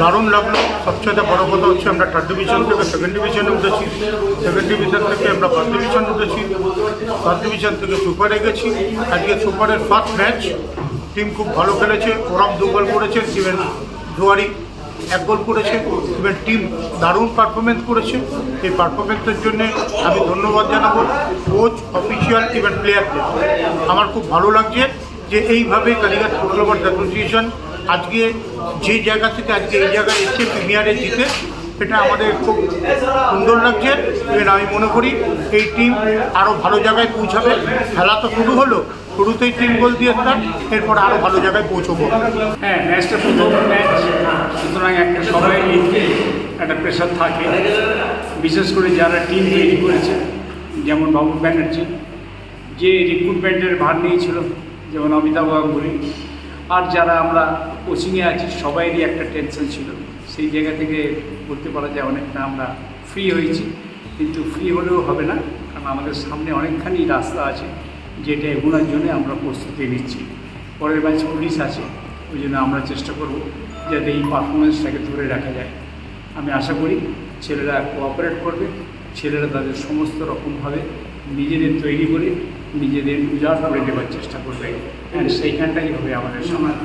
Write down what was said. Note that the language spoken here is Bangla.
দারুণ লাগল। সবচেয়ে বড় কথা হচ্ছে আমরা থার্ড ডিভিশন থেকে সেকেন্ড ডিভিশনে উঠেছি। সেকেন্ড ডিভিশন থেকে আমরা ফার্স্ট ডিভিশন উঠেছি। ফার্স্ট ডিভিশন থেকে সুপারে গেছি। আজকে সুপারের ফার্স্ট ম্যাচ টিম খুব ভালো খেলেছে। ওরাম দু গোল করেছে ইভেন দুয়ারি এক গোল করেছে। ইভেন টিম দারুণ পারফরমেন্স করেছে। এই পারফরমেন্সের জন্য আমি ধন্যবাদ জানাব কোচ অফিসিয়াল ইভেন প্লেয়ারদের আমার খুব ভালো লাগছে যে এইভাবে কালীঘাট ফুটবল অ্যাসোসিয়েশন আজকে যে জায়গা থেকে আজকে এই জায়গায় এসে প্রিমিয়ারে জিতে এটা আমাদের খুব সুন্দর লাগছে। ইভেন আমি মনে করি এই টিম আরও ভালো জায়গায় পৌঁছাবে। খেলা তো শুরু হলো, শুরুতেই টিম গোল দিয়ে স্টার্ট এরপর আরও ভালো জায়গায় পৌঁছবো। হ্যাঁ ম্যাচটা প্রথম ম্যাচ, সুতরাং একটা সবাই একটা প্রেশার থাকে। বিশেষ করে যারা টিম তৈরি করেছে, যেমন বাবু ব্যানার্জি, যে রিক্রুটমেন্টের ভার নিয়েছিল, যেমন অমিতাভ গাঙ্গুলি আর যারা আমরা কোচিংয়ে আছি, সবাইরই একটা টেনশন ছিল। সেই জায়গা থেকে বলতে পারা যায় অনেকটা আমরা ফ্রি হয়েছি। কিন্তু ফ্রি হলেও হবে না, কারণ আমাদের সামনে অনেকখানি রাস্তা আছে, যেটা এগোনোর জন্য আমরা প্রস্তুতি নিচ্ছি। পরের ম্যাচ পুলিশ আছে, ওই জন্য আমরা চেষ্টা করব যাতে এই পারফরমেন্সটাকে ধরে রাখা যায়। আমি আশা করি ছেলেরা কোঅপারেট করবে, ছেলেরা তাদের সমস্ত রকমভাবে নিজেদের তৈরি করে নিজেদের উজাড় করে দেওয়ার চেষ্টা করবে। সেইখানটাই হবে আমাদের সমাজ